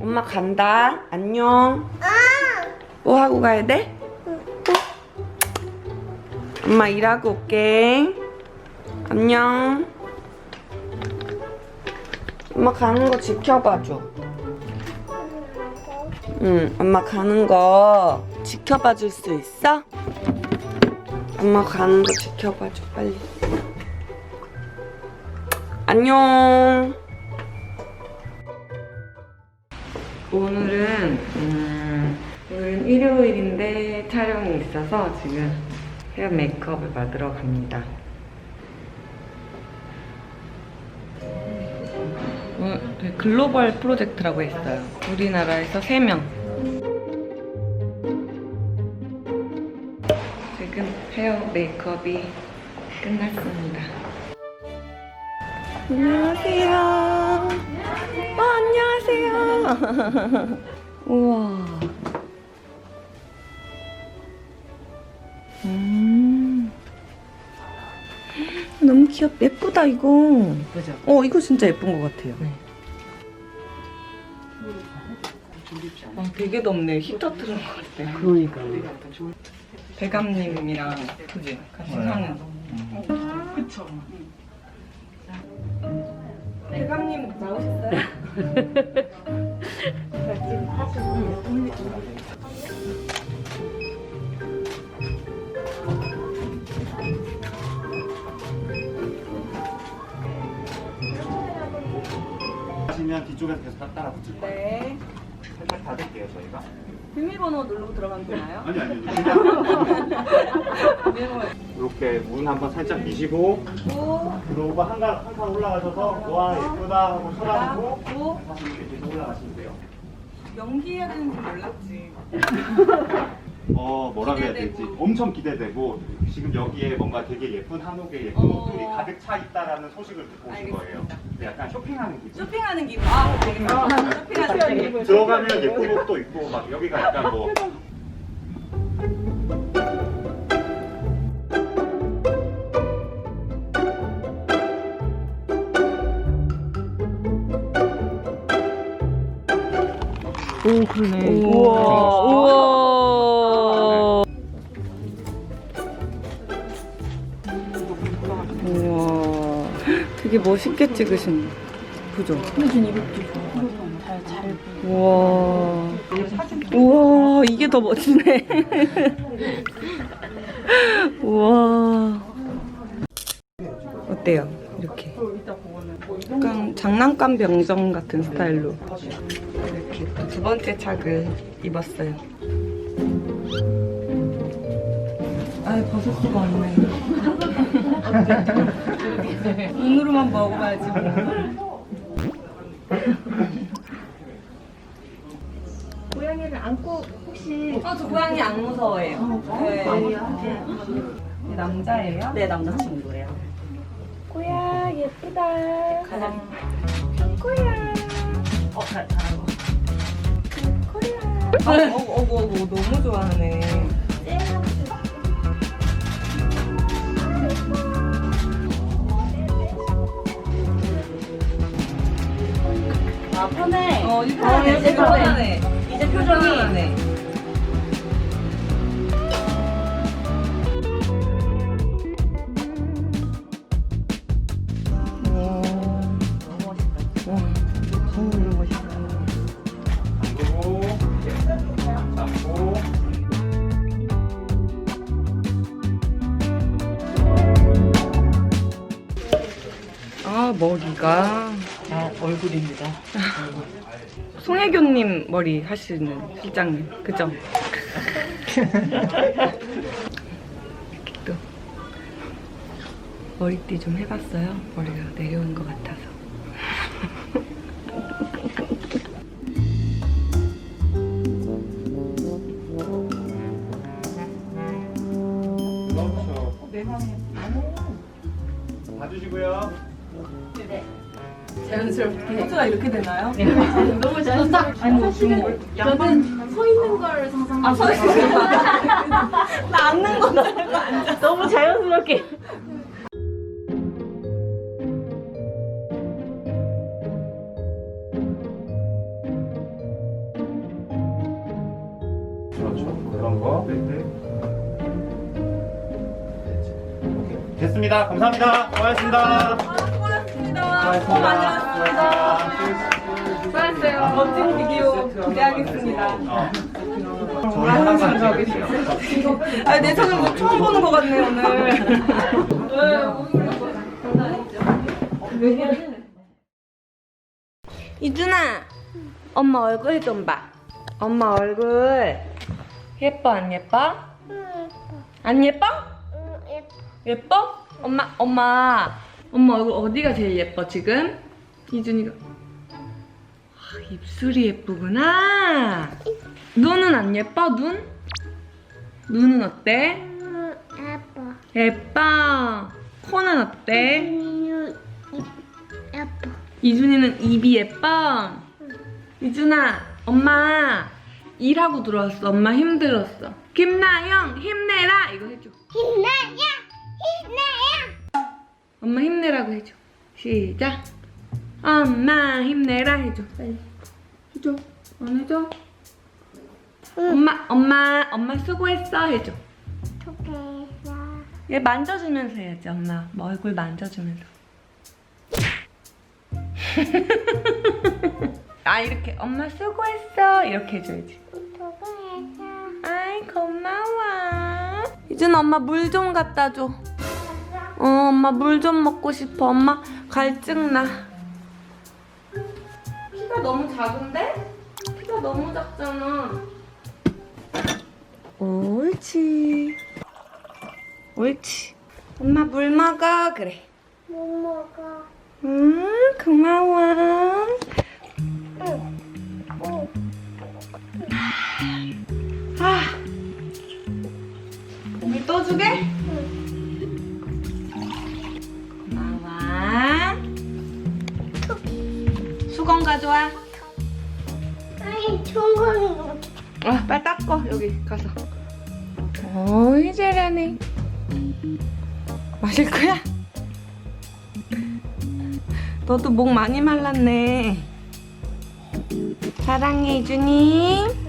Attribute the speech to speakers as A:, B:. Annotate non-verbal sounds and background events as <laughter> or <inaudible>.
A: 엄마 간다. 안녕. 뭐 하고 가야 돼? 엄마 일하고 올게. 안녕. 엄마 가는 거 지켜봐줘. 응, 엄마 가는 거 지켜봐 줄 수 있어? 엄마 가는 거 지켜봐 줘, 빨리. 안녕. 오늘은 음, 오늘은 일요일인데 촬영이 있어서 지금 헤어 메이크업을 받으러 갑니다. 어, 되게 글로벌 프로젝트라고 했어요. 우리나라에서 3명. 지금 헤어 메이크업이 끝났습니다. 안녕하세요. 어, <laughs> 안녕하세요. 우와. 음. 너무 귀엽다. 예쁘다, 이거.
B: 그죠?
A: 어, 이거 진짜 예쁜 것 같아요.
B: 네.
A: 아, 되게 덥네. 히터 틀은 것 같아.
B: 그러니까.
A: 배감님이랑 그지? 같이 사는. 그쵸. 배감님 나오셨어요? <laughs>
C: 하시면 뒤쪽에서 계속 딱 따라 붙일 거예요.
A: 네.
C: 살짝 닫을게요 저희가.
A: 비밀번호 누르고 들어가면 되나요?
C: 아니 아니 그냥 <laughs> 이렇게 문 한번 살짝 미시고 들어오고 한칸 한칸 올라가셔서 와 예쁘다 하고 쳐다보고
A: 오,
C: 다시 이렇게 올라가시면 돼요.
A: 연기해야 되는지 몰랐지. <laughs>
C: 어 뭐라 그래야 되지?
A: 기대되고.
C: 엄청 기대되고 지금 여기에 뭔가 되게 예쁜 한옥에 예쁜
A: 어.
C: 옷들이 가득 차 있다라는 소식을 듣고 오신 거예요.
A: 알겠습니다.
C: 약간 쇼핑하는 기분.
A: 쇼핑하는 기분. 아, 되게 쇼핑하는 기분.
C: 들어가면 예쁜 옷도 있고 막 여기가 약간 뭐
B: 오, 그러네.
A: 우와. 우와. 되게 멋있게 찍으신. 그죠?
B: 효준 이것도 잘, 잘.
A: 우와. 우와, 이게 더 멋지네. <laughs> 우와. 어때요? 이렇게. 약간 장난감 병정 같은 스타일로. 이렇게 또 두 번째 착을 입었어요. 아, 수가 없네. <laughs> 눈으로만 먹어봐야지 뭐.
D: 고양이를 안고 혹시
A: 어, 저 고양이 안 무서워해요. 네. 남자예요?
B: 네, 남자친구예요.
D: 꼬야 예쁘다
A: 가장
D: 꼬야
B: 어, 잘, 잘하고.
D: 꼬야
A: 아, 어구, 어구, 어구, 너무 좋아하네.
B: 아,
A: 편하네.
B: 이제
A: 이거 편하네.
B: 이제 표정이.
A: 편하네. 아, 머리가.
B: 아, 얼굴입니다. <laughs>
A: 송혜교님 머리 하시는 실장님. 그죠? 이렇게 또 머리띠 좀 해봤어요. 머리가 내려온 것 같아서.
C: 그렇죠. 봐주시고요.
A: 자연스럽게. 포즈가 이렇게 되나요?
D: 너무 잘했어
A: 아니, 뭐, 지금 뭐,
D: 저는 서 있는 걸 상상하고
A: 아, 서. <laughs> 나 앉는 앉아.
B: 너무 자연스럽게.
C: 그렇죠. 그런 거. 오케이. 됐습니다. 감사합니다. 고맙습니다.
D: 고맙습니다. 수고 많이 하셨습니다. 수고하셨어요. 멋진 비디오 기대하겠습니다. 아, 내 손을 뭐 처음 보는 것 같네, 오늘. 이준아, 엄마 얼굴 좀 봐. 엄마 얼굴. 예뻐, 안 예뻐? 안 예뻐? 예뻐? 엄마, 엄마. 엄마 얼굴 어디가 제일 예뻐, 지금? 이준이가. 아, 입술이 예쁘구나. 눈은 안 예뻐, 눈? 눈은 어때?
E: 아빠.
D: 예뻐. 코는 어때?
E: 민우 아빠.
D: 이준이는 입이 예뻐. 이준아, 엄마 일하고 들어왔어. 엄마 힘들었어. 김나영, 힘내라. 이거 해줘.
E: 힘내야 힘내야.
D: 엄마 힘내라고 해줘. 시작. 엄마 힘내라 해줘. 빨리. 해줘. 안 해줘? 엄마, 엄마, 엄마 수고했어 해줘.
E: 좋겠어.
D: 얘 만져주면서 해야지, 엄마. 뭐 얼굴 만져주면서. <laughs> 아, 이렇게. 엄마 수고했어. 이렇게 해줘야지.
E: 좋겠어.
D: 아이, 고마워. 이젠 엄마 물 좀 갖다 줘. 어, 엄마 물 좀 먹고 싶어. 엄마 갈증나. 키가 너무 작은데? 키가 너무 작잖아. 옳지. 옳지. 엄마 물 먹어. 그래.
E: 못 먹어.
D: 음, 고마워.
E: 좋은
D: 아, 빨리 닦어, 여기 가서. 어이, 잘하네. 마실 거야? 너도 목 많이 말랐네. 사랑해, 이준이.